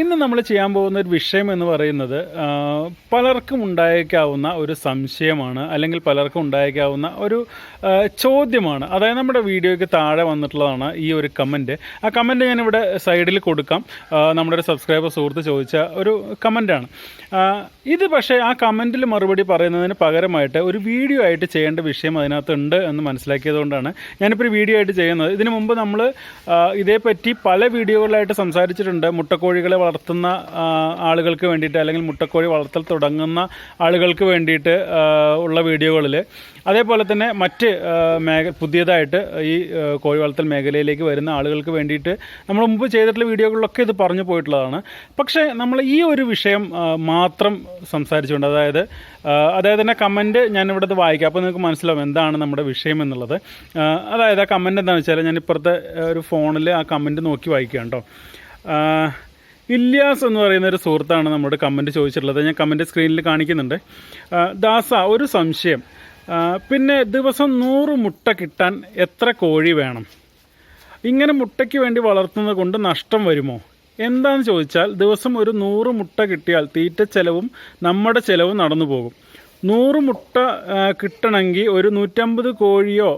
ഇന്ന് നമ്മൾ ചെയ്യാൻ പോകുന്ന ഒരു വിഷയം എന്ന് പറയുന്നത് പലർക്കും ഉണ്ടായേക്കാവുന്ന ഒരു സംശയമാണ് അല്ലെങ്കിൽ പലർക്കും ഉണ്ടായേക്കാവുന്ന ഒരു ചോദ്യമാണ്. അതായത് നമ്മുടെ വീഡിയോയ്ക്ക് താഴെ വന്നിട്ടുള്ളതാണ് ഈ ഒരു കമന്റ് ആ കമന്റ് ഞാനിവിടെ സൈഡിൽ കൊടുക്കാം. നമ്മുടെ ഒരു സബ്സ്ക്രൈബർ സുഹൃത്ത് ചോദിച്ച ഒരു കമന്റാണ് ഇത് പക്ഷേ ആ കമന്റിൽ മറുപടി പറയുന്നതിന് പകരമായിട്ട് ഒരു വീഡിയോ ആയിട്ട് ചെയ്യേണ്ട വിഷയം അതിനകത്തുണ്ട് എന്ന് മനസ്സിലാക്കിയതുകൊണ്ടാണ് ഞാനിപ്പോൾ ഒരു വീഡിയോ ആയിട്ട് ചെയ്യുന്നത്. ഇതിനു മുമ്പ് നമ്മൾ ഇതേപ്പറ്റി പല വീഡിയോകളിലായിട്ട് സംസാരിച്ചിട്ടുണ്ട്. മുട്ടക്കോഴികളെ വളർത്തുന്ന ആളുകൾക്ക് വേണ്ടിയിട്ട് അല്ലെങ്കിൽ മുട്ടക്കോഴി വളർത്തൽ തുടങ്ങുന്ന ആളുകൾക്ക് വേണ്ടിയിട്ട് ഉള്ള വീഡിയോകളിൽ അതേപോലെ തന്നെ മറ്റ് മേഖ പുതിയതായിട്ട് ഈ കോഴി വളർത്തൽ മേഖലയിലേക്ക് വരുന്ന ആളുകൾക്ക് വേണ്ടിയിട്ട് നമ്മൾ മുമ്പ് ചെയ്തിട്ടുള്ള വീഡിയോകളിലൊക്കെ ഇത് പറഞ്ഞു പോയിട്ടുള്ളതാണ്. പക്ഷേ നമ്മൾ ഈ ഒരു വിഷയം മാത്രം സംസാരിച്ചുകൊണ്ട് അതായത് അതായത് തന്നെ കമന്റ് ഞാനിവിടെ വായിക്കാം. അപ്പോൾ നിങ്ങൾക്ക് മനസ്സിലാവും എന്താണ് നമ്മുടെ വിഷയം എന്നുള്ളത്. അതായത് ആ കമന്റ് എന്താണെന്ന് വെച്ചാൽ ഞാൻ ഇപ്പുറത്തെ ഒരു ഫോണിൽ ആ കമന്റ് നോക്കി വായിക്കാം കേട്ടോ. ഇല്യാസ് എന്ന് പറയുന്ന ഒരു സുഹൃത്താണ് നമ്മുടെ കമന്റ് ചോദിച്ചിട്ടുള്ളത്. ഞാൻ കമന്റ് സ്ക്രീനിൽ കാണിക്കുന്നുണ്ട്. ദാസ ഒരു സംശയം. പിന്നെ ദിവസം നൂറ് മുട്ട കിട്ടാൻ എത്ര കോഴി വേണം? ഇങ്ങനെ മുട്ടയ്ക്ക് വേണ്ടി വളർത്തുന്നത് കൊണ്ട് നഷ്ടം വരുമോ? എന്താന്ന് ചോദിച്ചാൽ ദിവസം ഒരു നൂറ് മുട്ട കിട്ടിയാൽ തീറ്റ ചെലവും നമ്മുടെ ചെലവും നടന്നു പോകും. നൂറ് മുട്ട കിട്ടണമെങ്കിൽ ഒരു നൂറ്റമ്പത് കോഴിയോ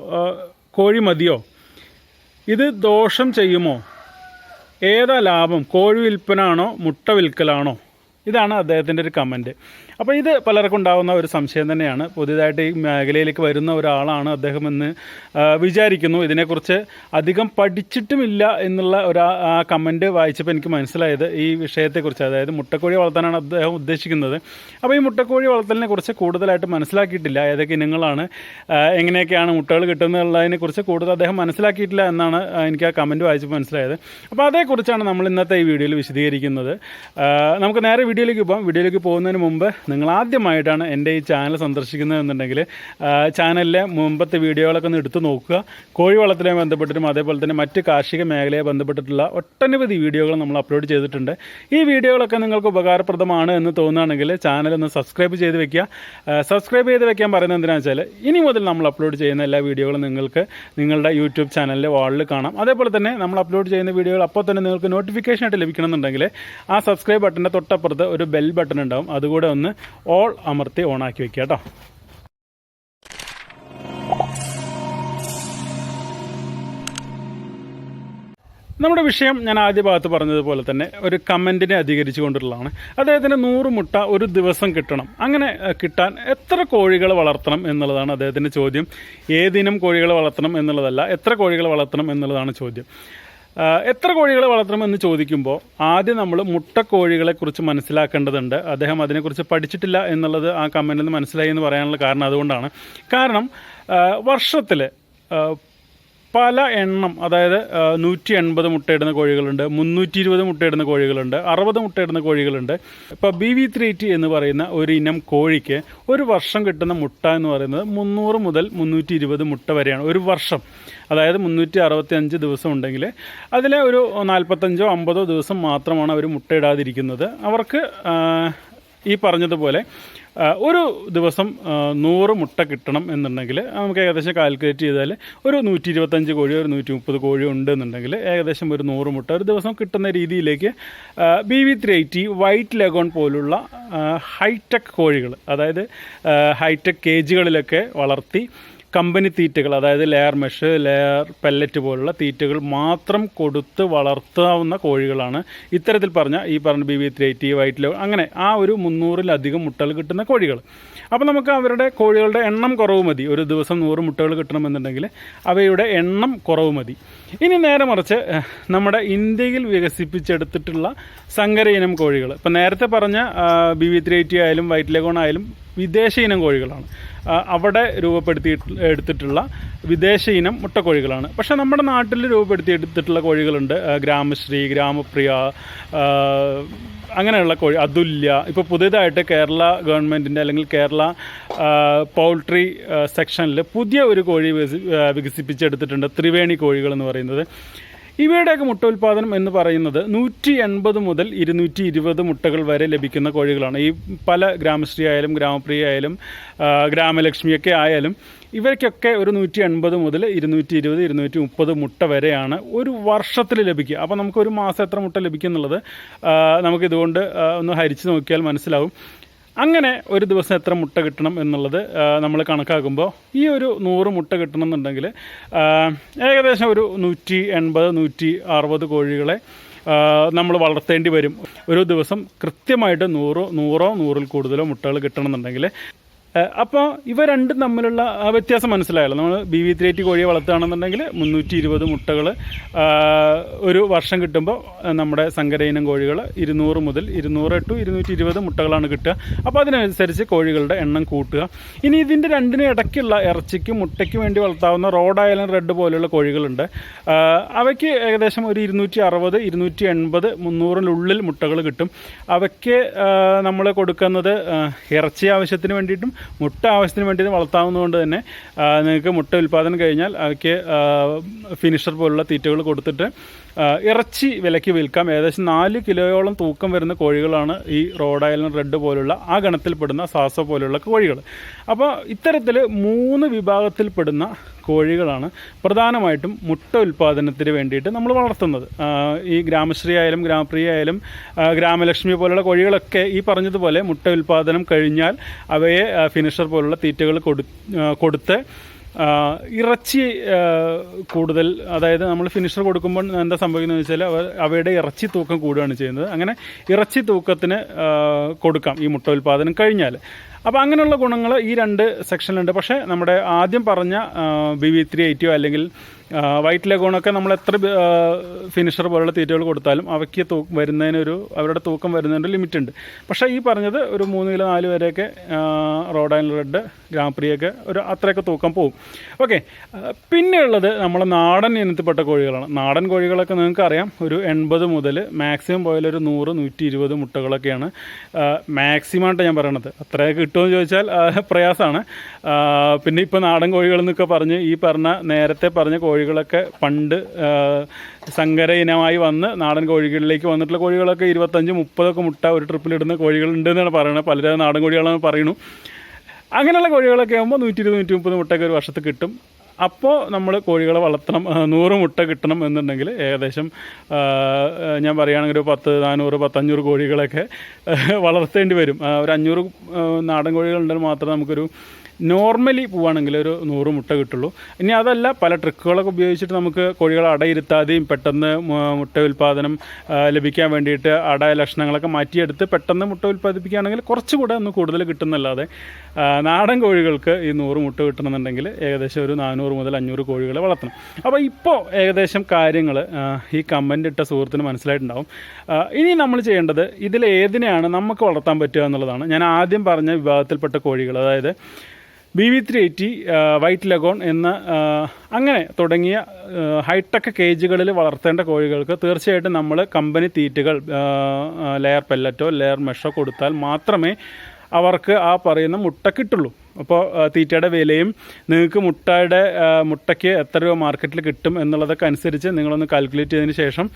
കോഴി മതിയോ ഇത് ദോഷം ചെയ്യുമോ? ഏതാ ലാഭം? കോഴി വിൽപ്പനാണോ മുട്ട വിൽക്കലാണോ? ഇതാണ് അദ്ദേഹത്തിന്റെ ഒരു കമന്റ് അപ്പോൾ ഇത് പലർക്കും ഉണ്ടാകുന്ന ഒരു സംശയം തന്നെയാണ്. പുതിയതായിട്ട് ഈ മേഖലയിലേക്ക് വരുന്ന ഒരാളാണ് അദ്ദേഹം എന്ന് വിചാരിക്കുന്നു. ഇതിനെക്കുറിച്ച് അധികം പഠിച്ചിട്ടുമില്ല എന്നുള്ള ഒരു ആ- കമന്റ് വായിച്ചപ്പോൾ എനിക്ക് മനസ്സിലായത് ഈ വിഷയത്തെക്കുറിച്ച്. അതായത് മുട്ടക്കോഴി വളർത്താനാണ് അദ്ദേഹം ഉദ്ദേശിക്കുന്നത്. അപ്പോൾ ഈ മുട്ടക്കോഴി വളർത്തലിനെ കുറിച്ച് കൂടുതലായിട്ട് മനസ്സിലാക്കിയിട്ടില്ല. ഏതൊക്കെ ഇനങ്ങളാണ് എങ്ങനെയൊക്കെയാണ് മുട്ടകൾ കിട്ടുന്നതിനെ കുറിച്ച് കൂടുതൽ അദ്ദേഹം മനസ്സിലാക്കിയിട്ടില്ല എന്നാണ് എനിക്ക് ആ കമന്റ് വായിച്ചപ്പോൾ മനസ്സിലായത്. അപ്പോൾ അതേക്കുറിച്ചാണ് നമ്മൾ ഇന്നത്തെ ഈ വീഡിയോയിൽ വിശദീകരിക്കുന്നത്. നമുക്ക് നേരെ വീഡിയോയിലേക്ക് പോകാം വീഡിയോയിലേക്ക് പോകുന്നതിന് മുമ്പ് നിങ്ങൾ ആദ്യമായിട്ടാണ് എന്റെ ഈ ചാനൽ സന്ദർശിക്കുന്നതെന്നുണ്ടെങ്കിൽ ചാനലിലെ മുമ്പത്തെ വീഡിയോകളൊക്കെ ഒന്ന് എടുത്തു നോക്കുക. കോഴി വളർത്തലുമായി ബന്ധപ്പെട്ടിട്ടും അതേപോലെ തന്നെ മറ്റ് കാർഷിക മേഖലയെ ബന്ധപ്പെട്ടിട്ടുള്ള ഒട്ടനവധി വീഡിയോകൾ നമ്മൾ അപ്ലോഡ് ചെയ്തിട്ടുണ്ട്. ഈ വീഡിയോകളൊക്കെ നിങ്ങൾക്ക് ഉപകാരപ്രദമാണ് എന്ന് തോന്നുകയാണെങ്കിൽ ചാനൽ ഒന്ന് സബ്സ്ക്രൈബ് ചെയ്ത് വെക്കുക. സബ്സ്ക്രൈബ് ചെയ്ത് വെക്കാൻ പറയുന്നത് എന്തിനാണെന്ന് വെച്ചാൽ ഇനി മുതൽ നമ്മൾ അപ്ലോഡ് ചെയ്യുന്ന എല്ലാ വീഡിയോകളും നിങ്ങൾക്ക് നിങ്ങളുടെ യൂട്യൂബ് ചാനലിലെ വാളിൽ കാണാം. അതേപോലെ തന്നെ നമ്മൾ അപ്ലോഡ് ചെയ്യുന്ന വീഡിയോകൾ അപ്പോൾ തന്നെ നിങ്ങൾക്ക് നോട്ടിഫിക്കേഷൻ ആയിട്ട് ലഭിക്കണമെന്നുണ്ടെങ്കിൽ ആ സബ്സ്ക്രൈബ് ബട്ടന്റെ തൊട്ടപ്പുറത്ത് ഒരു ബെൽ ബട്ടൺ ഉണ്ടാവും. അതുകൂടെ ഒന്ന് ഓൾ അമർത്തി ഓൺ ആക്കി വെക്കുക കേട്ടോ. നമ്മുടെ വിഷയം ഞാൻ ആദ്യ ഭാഗത്ത് പറഞ്ഞതുപോലെ തന്നെ ഒരു കമന്റിനെ അധികരിച്ചു കൊണ്ടുള്ളതാണ്. അദ്ദേഹത്തിന് നൂറ് മുട്ട ഒരു ദിവസം കിട്ടണം. അങ്ങനെ കിട്ടാൻ എത്ര കോഴികൾ വളർത്തണം എന്നുള്ളതാണ് അദ്ദേഹത്തിന്റെ ചോദ്യം. ഏതിനും കോഴികൾ വളർത്തണം എന്നുള്ളതല്ല എത്ര കോഴികൾ വളർത്തണം എന്നുള്ളതാണ് ചോദ്യം. എത്ര കോഴികളെ വളർത്തണമെന്ന് ചോദിക്കുമ്പോൾ ആദ്യം നമ്മൾ മുട്ടക്കോഴികളെക്കുറിച്ച് മനസ്സിലാക്കേണ്ടതുണ്ട്. അദ്ദേഹം അതിനെക്കുറിച്ച് പഠിച്ചിട്ടില്ല എന്നുള്ളത് ആ കമന്റിൽ നിന്ന് മനസ്സിലായി എന്ന് പറയാനുള്ള കാരണം അതുകൊണ്ടാണ്. കാരണം വർഷത്തിൽ പല എണ്ണം അതായത് നൂറ്റി എൺപത് മുട്ടയിടുന്ന കോഴികളുണ്ട് മുന്നൂറ്റി ഇരുപത് മുട്ടയിടുന്ന കോഴികളുണ്ട് അറുപത് മുട്ടയിടുന്ന കോഴികളുണ്ട്. ഇപ്പോൾ ബി വി ത്രീ ടി എന്ന് പറയുന്ന ഒരു ഇനം കോഴിക്ക് ഒരു വർഷം കിട്ടുന്ന മുട്ട എന്ന് പറയുന്നത് മുന്നൂറ് മുതൽ മുന്നൂറ്റി ഇരുപത് മുട്ട വരെയാണ് ഒരു വർഷം. അതായത് മുന്നൂറ്റി അറുപത്തി അഞ്ച് ദിവസം ഉണ്ടെങ്കിൽ അതിലെ ഒരു നാൽപ്പത്തഞ്ചോ അമ്പതോ ദിവസം മാത്രമാണ് അവർ മുട്ടയിടാതിരിക്കുന്നത്. അവർക്ക് ഈ പറഞ്ഞതുപോലെ ഒരു ദിവസം നൂറ് മുട്ട കിട്ടണം എന്നുണ്ടെങ്കിൽ നമുക്ക് ഏകദേശം കാൽക്കുലേറ്റ് ചെയ്താൽ ഒരു നൂറ്റി ഇരുപത്തഞ്ച് കോഴി ഒരു നൂറ്റി മുപ്പത് കോഴി ഉണ്ട് എന്നുണ്ടെങ്കിൽ ഏകദേശം ഒരു നൂറ് മുട്ട ഒരു ദിവസം കിട്ടുന്ന രീതിയിലേക്ക് B V three eighty white leghorn പോലുള്ള ഹൈടെക് കോഴികൾ അതായത് ഹൈടെക് കേജുകളിലൊക്കെ വളർത്തി കമ്പനി തീറ്റകൾ അതായത് ലെയർ മെഷ് ലെയർ പെല്ലറ്റ് പോലുള്ള തീറ്റകൾ മാത്രം കൊടുത്ത് വളർത്താവുന്ന കോഴികളാണ്. ഇത്തരത്തിൽ പറഞ്ഞ ഈ പറഞ്ഞ B V three eighty white law അങ്ങനെ ആ ഒരു മുന്നൂറിലധികം മുട്ടകൾ കിട്ടുന്ന കോഴികൾ. അപ്പോൾ നമുക്ക് അവരുടെ കോഴികളുടെ എണ്ണം കുറവ് മതി. ഒരു ദിവസം നൂറ് മുട്ടകൾ കിട്ടണമെന്നുണ്ടെങ്കിൽ അവയുടെ എണ്ണം കുറവ് മതി. ഇനി നേരെ മറിച്ച് നമ്മുടെ ഇന്ത്യയിൽ വികസിപ്പിച്ചെടുത്തിട്ടുള്ള സങ്കര ഇനം കോഴികൾ. ഇപ്പം നേരത്തെ പറഞ്ഞ ബി വി ത്രീ എയ്റ്റി ആയാലും വൈറ്റ് ലെഗോൺ ആയാലും വിദേശ ഇനം കോഴികളാണ്. അവിടെ രൂപപ്പെടുത്തി എടുത്തിട്ടുള്ള വിദേശ ഇനം മുട്ടക്കോഴികളാണ്. പക്ഷേ നമ്മുടെ നാട്ടിൽ രൂപപ്പെടുത്തി എടുത്തിട്ടുള്ള കോഴികളുണ്ട് ഗ്രാമശ്രീ ഗ്രാമപ്രിയ അങ്ങനെയുള്ള കോഴി അതുല്യ. ഇപ്പോൾ പുതിയതായിട്ട് കേരള ഗവൺമെന്റിന്റെ അല്ലെങ്കിൽ കേരള പൗൾട്രി സെക്ഷനിൽ പുതിയ ഒരു കോഴി വികസി- വികസിപ്പിച്ചെടുത്തിട്ടുണ്ട്. ത്രിവേണി കോഴികൾ എന്ന് പറയുന്നത്. ഇവയുടെയൊക്കെ മുട്ട ഉൽപ്പാദനം എന്ന് പറയുന്നത് നൂറ്റി എൺപത് മുതൽ ഇരുന്നൂറ്റി ഇരുപത് മുട്ടകൾ വരെ ലഭിക്കുന്ന കോഴികളാണ്. ഈ പല ഗ്രാമശ്രീ ആയാലും ഗ്രാമപ്രിയ ആയാലും ഗ്രാമലക്ഷ്മിയൊക്കെ ആയാലും ഇവയ്ക്കൊക്കെ ഒരു നൂറ്റി എൺപത് മുതൽ ഇരുന്നൂറ്റി ഇരുപത് ഇരുന്നൂറ്റി മുപ്പത് മുട്ട വരെയാണ് ഒരു വർഷത്തിൽ ലഭിക്കുക. അപ്പോൾ നമുക്ക് ഒരു മാസം എത്ര മുട്ട ലഭിക്കും എന്നുള്ളത് ആ, നമുക്കിതുകൊണ്ട് ഒന്ന് ഹരിച്ച് നോക്കിയാൽ മനസ്സിലാവും. അങ്ങനെ ഒരു ദിവസം എത്ര മുട്ട കിട്ടണം എന്നുള്ളത് നമ്മൾ കണക്കാക്കുമ്പോൾ ഈ ഒരു നൂറ് മുട്ട കിട്ടണം എന്നുണ്ടെങ്കിൽ ഏകദേശം ഒരു നൂറ്റി എൺപത് നൂറ്റി അറുപത് കോഴികളെ നമ്മൾ വളർത്തേണ്ടി വരും. ഒരു ദിവസം കൃത്യമായിട്ട് നൂറോ നൂറോ നൂറിൽ കൂടുതലോ മുട്ടകൾ കിട്ടണമെന്നുണ്ടെങ്കിൽ അപ്പോൾ ഇവ രണ്ടും തമ്മിലുള്ള വ്യത്യാസം മനസ്സിലായല്ലോ. നമ്മൾ ബി വി ത്രീ എയ്റ്റി കോഴിയെ വളർത്തുകയാണെന്നുണ്ടെങ്കിൽ മുന്നൂറ്റി ഇരുപത് മുട്ടകൾ ഒരു വർഷം കിട്ടുമ്പോൾ നമ്മുടെ സങ്കര ഇനം കോഴികൾ ഇരുന്നൂറ് മുതൽ ഇരുന്നൂറ് ടു ഇരുന്നൂറ്റി ഇരുപത് മുട്ടകളാണ് കിട്ടുക. അപ്പോൾ അതിനനുസരിച്ച് കോഴികളുടെ എണ്ണം കൂട്ടുക. ഇനി ഇതിന്റെ രണ്ടിനും ഇടയ്ക്കുള്ള ഇറച്ചിക്കും മുട്ടയ്ക്കും വേണ്ടി വളർത്താവുന്ന റോഡ് ഐലൻഡ് റെഡ് പോലെയുള്ള കോഴികളുണ്ട്. അവയ്ക്ക് ഏകദേശം ഒരു ഇരുന്നൂറ്റി അറുപത് ഇരുന്നൂറ്റി എൺപത് മുന്നൂറിനുള്ളിൽ മുട്ടകൾ കിട്ടും. അവയ്ക്ക് നമ്മൾ കൊടുക്കുന്നത് ഇറച്ചി ആവശ്യത്തിന് വേണ്ടിയിട്ടും മുട്ട ആവശ്യത്തിന് വേണ്ടി വളർത്താവുന്നതുകൊണ്ട് തന്നെ നിങ്ങൾക്ക് മുട്ട ഉൽപ്പാദനം കഴിഞ്ഞാൽ അവയ്ക്ക് ഫിനിഷർ പോലുള്ള തീറ്റകൾ കൊടുത്തിട്ട് ഇറച്ചി വിലയ്ക്ക് വിൽക്കാം. ഏകദേശം നാല് കിലോയോളം തൂക്കം വരുന്ന കോഴികളാണ് ഈ റോഡ് ഐലൻഡ് റെഡ് പോലുള്ള ആ ഗണത്തിൽപ്പെടുന്ന സാസോ പോലുള്ള കോഴികൾ. അപ്പോൾ ഇത്തരത്തിൽ മൂന്ന് വിഭാഗത്തിൽപ്പെടുന്ന കോഴികളാണ് പ്രധാനമായിട്ടും മുട്ട ഉൽപ്പാദനത്തിന് വേണ്ടിയിട്ട് നമ്മൾ വളർത്തുന്നത്. ഈ ഗ്രാമശ്രീ ആയാലും ഗ്രാമപ്രിയ ആയാലും ഗ്രാമലക്ഷ്മി പോലുള്ള കോഴികളൊക്കെ ഈ പറഞ്ഞതുപോലെ മുട്ട ഉൽപ്പാദനം കഴിഞ്ഞാൽ അവയെ ഫിനിഷർ പോലുള്ള തീറ്റകൾ കൊടു കൊടുത്ത് ഇറച്ചി കൂടുതൽ അതായത് നമ്മൾ ഫിനിഷർ കൊടുക്കുമ്പോൾ എന്താ സംഭവിക്കുന്നത് വെച്ചാൽ അവ അവയുടെ ഇറച്ചി തൂക്കം കൂടുകയാണ് ചെയ്യുന്നത്. അങ്ങനെ ഇറച്ചി തൂക്കത്തിന് കൊടുക്കാം ഈ മുട്ട ഉൽപ്പാദനം കഴിഞ്ഞാൽ. അപ്പോൾ അങ്ങനെയുള്ള ഗുണങ്ങൾ ഈ രണ്ട് സെക്ഷനിലുണ്ട്. പക്ഷേ നമ്മുടെ ആദ്യം പറഞ്ഞ ബി വി ത്രീ എയ്റ്റിയോ അല്ലെങ്കിൽ വൈറ്റ് ലഗോണൊക്കെ നമ്മൾ എത്ര ഫിനിഷർ പോലുള്ള തീറ്റകൾ കൊടുത്താലും അവയ്ക്ക് തൂ വരുന്നതിനൊരു അവരുടെ തൂക്കം വരുന്നതിന്റെ ലിമിറ്റ് ഉണ്ട് പക്ഷേ ഈ പറഞ്ഞത് ഒരു മൂന്ന് കിലോ നാല് വരെയൊക്കെ റോഡ് ആൻഡ് റെഡ് ഗ്രാംപ്രിയൊക്കെ ഒരു അത്രയൊക്കെ തൂക്കം പോകും ഓക്കെ പിന്നെയുള്ളത് നമ്മൾ നാടൻ ഇനത്തിൽപ്പെട്ട കോഴികളാണ്. നാടൻ കോഴികളൊക്കെ നിങ്ങൾക്ക് അറിയാം ഒരു എൺപത് മുതൽ മാക്സിമം പോയാൽ ഒരു നൂറ് നൂറ്റി ഇരുപത് മുട്ടകളൊക്കെയാണ്. മാക്സിമം ആയിട്ട് ഞാൻ പറയണത്. അത്രയൊക്കെ കിട്ടുമെന്ന് ചോദിച്ചാൽ പ്രയാസമാണ്. പിന്നെ ഇപ്പോൾ നാടൻ കോഴികൾ എന്നൊക്കെ പറഞ്ഞ് ഈ പറഞ്ഞ നേരത്തെ പറഞ്ഞ കോഴികളൊക്കെ പണ്ട് സങ്കര ഇനമായി വന്ന് നാടൻ കോഴികളിലേക്ക് വന്നിട്ടുള്ള കോഴികളൊക്കെ ഇരുപത്തഞ്ച് മുപ്പതൊക്കെ മുട്ട ഒരു ട്രിപ്പിലിടുന്ന കോഴികളുണ്ട് എന്നാണ് പറയുന്നത് പലരും നാടൻ കോഴികളാണ് പറയുന്നു. അങ്ങനെയുള്ള കോഴികളൊക്കെ ആകുമ്പോൾ നൂറ്റി ഇരുപത് നൂറ്റി മുപ്പത് മുട്ടയൊക്കെ ഒരു വർഷത്ത് കിട്ടും. അപ്പോൾ നമ്മൾ കോഴികളെ വളർത്തണം നൂറ് മുട്ട കിട്ടണം എന്നുണ്ടെങ്കിൽ ഏകദേശം ഞാൻ പറയുകയാണെങ്കിൽ ഒരു പത്ത് നാനൂറ് പത്തഞ്ഞൂറ് കോഴികളൊക്കെ വളർത്തേണ്ടി വരും. ഒരു അഞ്ഞൂറ് നാടൻ കോഴികളുണ്ടെങ്കിൽ മാത്രമേ നമുക്കൊരു നോർമലി പോവുകയാണെങ്കിൽ ഒരു നൂറ് മുട്ട കിട്ടുള്ളൂ. ഇനി അതല്ല പല ട്രിക്കുകളൊക്കെ ഉപയോഗിച്ചിട്ട് നമുക്ക് കോഴികളെ അടയിരുത്താതെയും പെട്ടെന്ന് മുട്ട ഉൽപ്പാദനം ലഭിക്കാൻ വേണ്ടിയിട്ട് അട ലക്ഷണങ്ങളൊക്കെ മാറ്റിയെടുത്ത് പെട്ടെന്ന് മുട്ട ഉൽപ്പാദിപ്പിക്കുകയാണെങ്കിൽ കുറച്ചുകൂടെ ഒന്ന് കൂടുതൽ കിട്ടുന്നല്ലാതെ നാടൻ കോഴികൾക്ക് ഈ നൂറ് മുട്ട കിട്ടണമെന്നുണ്ടെങ്കിൽ ഏകദേശം ഒരു നാനൂറ് മുതൽ അഞ്ഞൂറ് കോഴികളെ വളർത്തണം. അപ്പോൾ ഇപ്പോൾ ഏകദേശം കാര്യങ്ങൾ ഈ കമന്റ് ഇട്ട സുഹൃത്തിന് മനസ്സിലായിട്ടുണ്ടാവും. ഇനി നമ്മൾ ചെയ്യേണ്ടത് ഇതിൽ ഏതിനെയാണ് നമുക്ക് വളർത്താൻ പറ്റുക എന്നുള്ളതാണ്. ഞാൻ ആദ്യം പറഞ്ഞ വിഭാഗത്തിൽപ്പെട്ട കോഴികൾ അതായത് B V three eighty white leghorn എന്ന അങ്ങനെ തുടങ്ങിയ ഹൈടെക് കേജുകളിൽ വളർത്തേണ്ട കോഴികൾക്ക് തീർച്ചയായിട്ടും നമ്മൾ കമ്പനി തീറ്റുകൾ ലെയർ പെല്ലറ്റോ ലെയർ മെഷോ കൊടുത്താൽ മാത്രമേ അവർക്ക് ആ പറയുന്ന മുട്ട കിട്ടുള്ളൂ. അപ്പോൾ തീറ്റയുടെ വിലയും നിങ്ങൾക്ക് മുട്ടയുടെ മുട്ടയ്ക്ക് എത്ര രൂപ മാർക്കറ്റിൽ കിട്ടും എന്നുള്ളതൊക്കെ അനുസരിച്ച് നിങ്ങളൊന്ന് കാൽക്കുലേറ്റ് ചെയ്തതിന് ശേഷം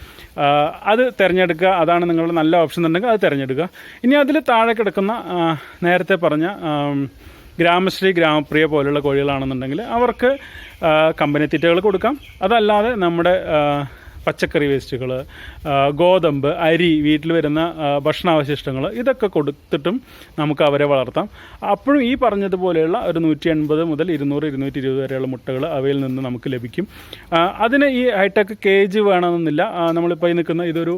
അത് തിരഞ്ഞെടുക്കുക. അതാണ് നിങ്ങളുടെ നല്ല ഓപ്ഷൻ എന്നുണ്ടെങ്കിൽ അത് തിരഞ്ഞെടുക്കുക. ഇനി അതിൽ താഴെ കിടക്കുന്ന നേരത്തെ പറഞ്ഞ ഗ്രാമശ്രീ ഗ്രാമപ്രിയ പോലുള്ള കോഴികളാണെന്നുണ്ടെങ്കിൽ അവർക്ക് കമ്പനി തീറ്റകൾ കൊടുക്കാം. അതല്ലാതെ നമ്മുടെ പച്ചക്കറി വേസ്റ്റുകൾ ഗോതമ്പ് അരി വീട്ടിൽ വരുന്ന ഭക്ഷണാവശിഷ്ടങ്ങൾ ഇതൊക്കെ കൊടുത്തിട്ടും നമുക്ക് അവരെ വളർത്താം. അപ്പോഴും ഈ പറഞ്ഞതുപോലെയുള്ള ഒരു നൂറ്റി എൺപത് മുതൽ ഇരുന്നൂറ് ഇരുന്നൂറ്റി ഇരുപത് വരെയുള്ള മുട്ടകൾ അവയിൽ നിന്ന് നമുക്ക് ലഭിക്കും. അതിന് ഈ ഹൈടെക് കേജ് വേണമെന്നില്ല. നമ്മളിപ്പോൾ ഈ നിൽക്കുന്ന ഇതൊരു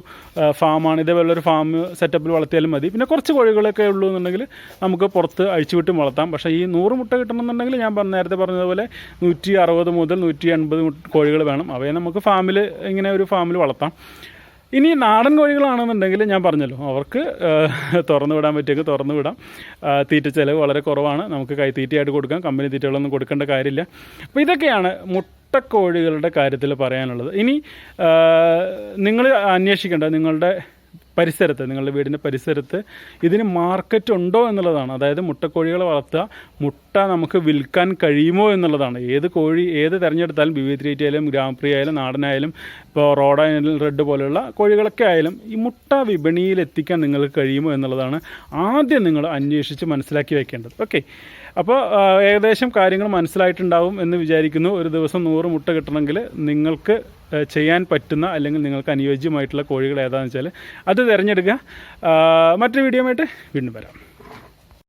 ഫാമാണ്. ഇതേപോലൊരു ഫാം സെറ്റപ്പിൽ വളർത്തിയാലും മതി. പിന്നെ കുറച്ച് കോഴികളൊക്കെ ഉള്ളൂ എന്നുണ്ടെങ്കിൽ നമുക്ക് പുറത്ത് അഴിച്ചുവിട്ടും വളർത്താം. പക്ഷേ ഈ നൂറ് മുട്ട കിട്ടണമെന്നുണ്ടെങ്കിൽ ഞാൻ നേരത്തെ പറഞ്ഞതുപോലെ നൂറ്റി അറുപത് മുതൽ നൂറ്റി എൺപത് കോഴികൾ വേണം. അവയെ നമുക്ക് ഫാമിൽ ഇങ്ങനെ ഒരു ഫാമിൽ വളർത്താം. ഇനി നാടൻ കോഴികളാണെന്നുണ്ടെങ്കിൽ ഞാൻ പറഞ്ഞല്ലോ അവർക്ക് തുറന്നു വിടാൻ പറ്റിയെങ്കിൽ തുറന്നു വിടാം. തീറ്റ ചിലവ് വളരെ കുറവാണ്. നമുക്ക് കൈത്തീറ്റയായിട്ട് കൊടുക്കാം കമ്പനി തീറ്റകളൊന്നും കൊടുക്കേണ്ട കാര്യമില്ല. അപ്പോൾ ഇതൊക്കെയാണ് മുട്ടക്കോഴികളുടെ കാര്യത്തിൽ പറയാനുള്ളത്. ഇനി നിങ്ങൾ അന്വേഷിക്കേണ്ട നിങ്ങളുടെ പരിസരത്ത് നിങ്ങളുടെ വീടിന്റെ പരിസരത്ത് ഇതിന് മാർക്കറ്റ് ഉണ്ടോ എന്നുള്ളതാണ്. അതായത് മുട്ടക്കോഴികളെ വളർത്തുക മുട്ട നമുക്ക് വിൽക്കാൻ കഴിയുമോ എന്നുള്ളതാണ്. ഏത് കോഴി ഏത് തിരഞ്ഞെടുത്താലും ബി വി ത്രീ ആയാലും ഗ്രാമപ്രി ആയാലും നാടനായാലും ഇപ്പോൾ റോഡായാലും റെഡ് പോലെയുള്ള കോഴികളൊക്കെ ആയാലും ഈ മുട്ട വിപണിയിൽ എത്തിക്കാൻ നിങ്ങൾക്ക് കഴിയുമോ എന്നുള്ളതാണ് ആദ്യം നിങ്ങൾ അന്വേഷിച്ച് മനസ്സിലാക്കി വയ്ക്കേണ്ടത് ഓക്കെ അപ്പോൾ ഏകദേശം കാര്യങ്ങൾ മനസ്സിലായിട്ടുണ്ടാവും എന്ന് വിചാരിക്കുന്നു. ഒരു ദിവസം നൂറ് മുട്ട കിട്ടണമെങ്കിൽ നിങ്ങൾക്ക് ചെയ്യാൻ പറ്റുന്ന അല്ലെങ്കിൽ നിങ്ങൾക്ക് അനുയോജ്യമായിട്ടുള്ള കോഴികൾ ഏതാണെന്ന് വെച്ചാൽ അത് തിരഞ്ഞെടുക്കുക. മറ്റൊരു വീഡിയോ ആയിട്ട് വീണ്ടും വരാം.